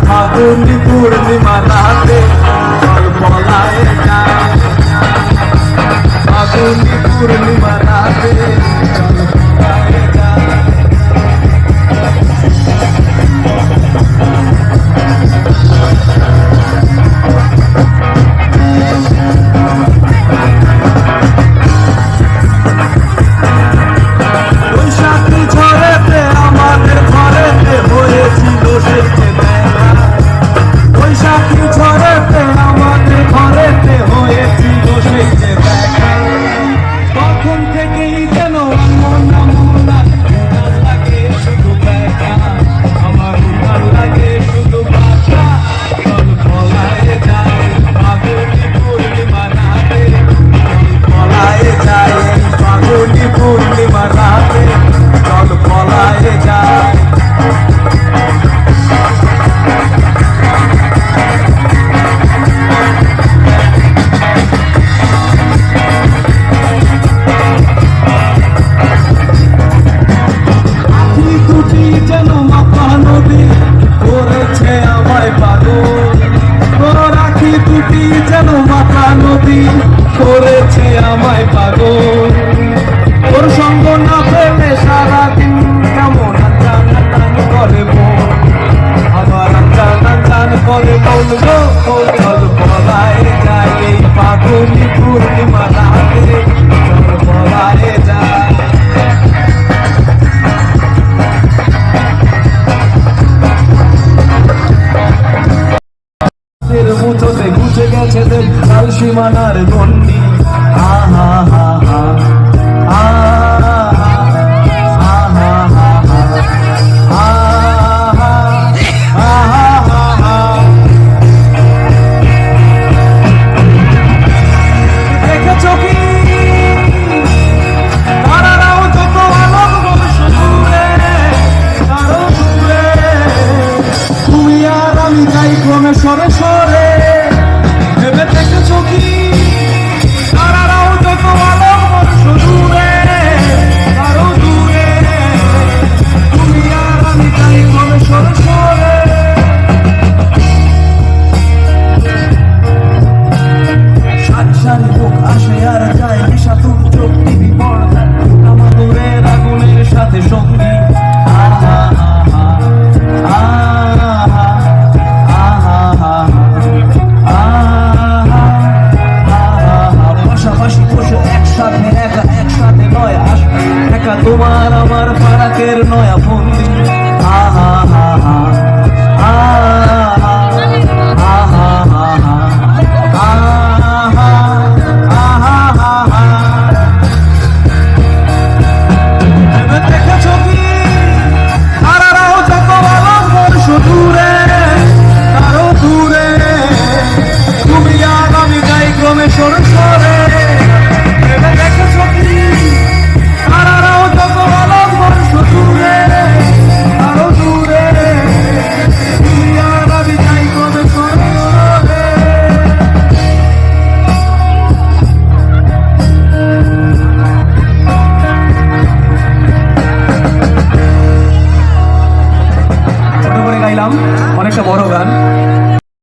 ফাগুনি পূর্ণিমা রাতে জল পলায় যায় যেন মাথা নদী করেছে আমায় পাগল। তোর সঙ্গ না পেলে সারাদিন কেমন আঞ্জান আনজান করে মন। আমার আঞ্জান আঞ্জান করে মন গো বলায় যায় এই পাগলি পূর্ণিমা মুঠোতে গুছে গেছে দেব কাল সীমানার গন্ডি আহ আর বুক আসে আর